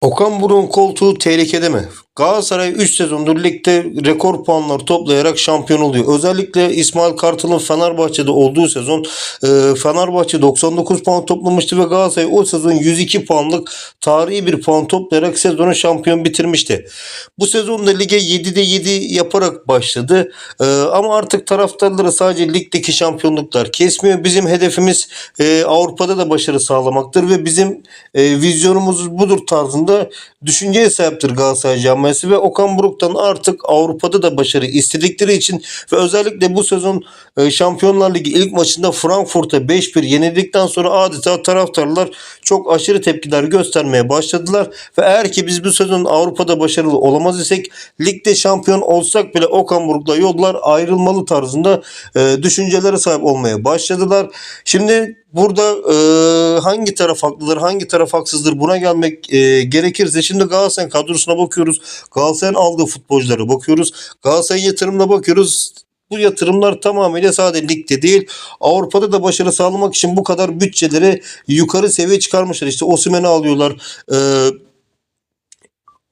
Okan Buruk'un koltuğu tehlikede mi? Galatasaray 3 sezondur ligde rekor puanlar toplayarak şampiyon oluyor. Özellikle İsmail Kartal'ın Fenerbahçe'de olduğu sezon e, Fenerbahçe 99 puan toplamıştı ve Galatasaray o sezon 102 puanlık tarihi bir puan toplayarak sezonu şampiyon bitirmişti. Bu sezonda lige 7'de 7 yaparak başladı. E, ama artık taraftarları sadece ligdeki şampiyonluklar kesmiyor. Bizim hedefimiz e, Avrupa'da da başarı sağlamaktır ve bizim vizyonumuz budur tarzında düşünceye sahiptir Galatasaray camiası ve Okan Buruk'tan artık Avrupa'da da başarı istedikleri için ve özellikle bu sezon e, Şampiyonlar Ligi ilk maçında Frankfurt'a 5-1 yenildikten sonra adeta taraftarlar çok aşırı tepkiler göstermeye başladılar ve eğer ki biz bu sezon Avrupa'da başarılı olamaz isek ligde şampiyon olsak bile Okan Buruk'la yollar ayrılmalı tarzında e, düşüncelere sahip olmaya başladılar. Şimdi burada e, hangi taraf haklıdır, hangi taraf haksızdır buna gelmek e, gerekirse şimdi Galatasaray kadrosuna bakıyoruz. Galatasaray'ın aldığı futbolculara bakıyoruz. Galatasaray'ın yatırımına bakıyoruz. Bu yatırımlar tamamıyla sadece ligde değil Avrupa'da da başarı sağlamak için bu kadar bütçeleri yukarı seviye çıkarmışlar. İşte Osimhen'i alıyorlar. E,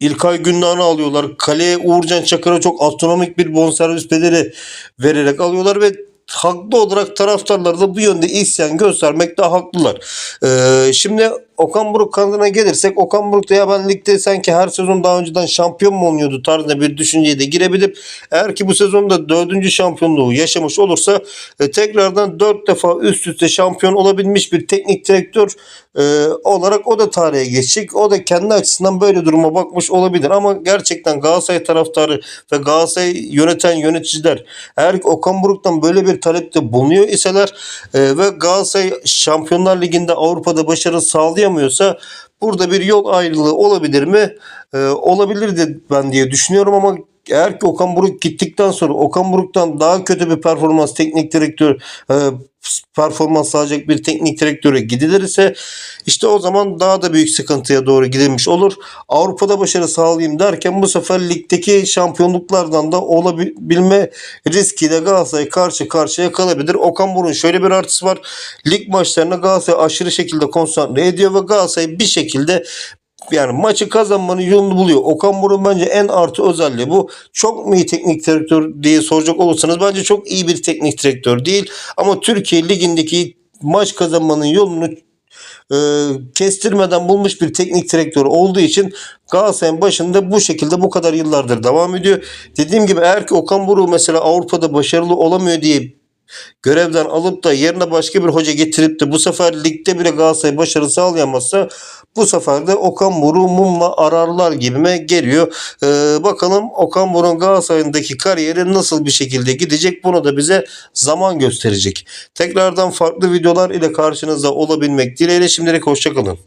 İlkay Gündoğan'ı alıyorlar. Kaleye Uğurcan Çakır'a çok astronomik bir bonservis bedeli vererek alıyorlar ve haklı olarak taraftarlar da bu yönde isyan göstermekte haklılar. Ee, şimdi Okan Buruk kanadına gelirsek Okan Buruk da ya ben ligde sanki her sezon daha önceden şampiyon mu oluyordu tarzında bir düşünceye de girebilir. Eğer ki bu sezonda dördüncü şampiyonluğu yaşamış olursa e, tekrardan dört defa üst üste şampiyon olabilmiş bir teknik direktör e, olarak o da tarihe geçecek. O da kendi açısından böyle duruma bakmış olabilir ama gerçekten Galatasaray taraftarı ve Galatasaray yöneten yöneticiler eğer ki Okan Buruk'tan böyle bir talepte bulunuyor iseler e, ve Galatasaray Şampiyonlar Ligi'nde Avrupa'da başarı sağlayamıyorsa burada bir yol ayrılığı olabilir mi? E, olabilir de ben diye düşünüyorum ama eğer ki Okan Buruk gittikten sonra Okan Buruk'tan daha kötü bir performans teknik direktör e, performans sağlayacak bir teknik direktöre gidilirse işte o zaman daha da büyük sıkıntıya doğru gidilmiş olur. Avrupa'da başarı sağlayayım derken bu sefer ligdeki şampiyonluklardan da olabilme riskiyle Galatasaray karşı karşıya kalabilir. Okan Buruk'un şöyle bir artısı var. Lig maçlarına Galatasaray aşırı şekilde konsantre ediyor ve Galatasaray bir şekilde yani maçı kazanmanın yolunu buluyor. Okan Buruk'un bence en artı özelliği bu. Çok mu iyi teknik direktör diye soracak olursanız bence çok iyi bir teknik direktör değil. Ama Türkiye Ligi'ndeki maç kazanmanın yolunu e, kestirmeden bulmuş bir teknik direktör olduğu için Galatasaray'ın başında bu şekilde bu kadar yıllardır devam ediyor. Dediğim gibi eğer ki Okan Buruk mesela Avrupa'da başarılı olamıyor diye görevden alıp da yerine başka bir hoca getirip de bu sefer ligde bile Galatasaray başarı sağlayamazsa bu sefer de Okan Buruk'u mumla ararlar gibime geliyor. Ee, bakalım Okan Buruk'un Galatasaray'ındaki kariyeri nasıl bir şekilde gidecek bunu da bize zaman gösterecek. Tekrardan farklı videolar ile karşınızda olabilmek dileğiyle şimdilik hoşçakalın.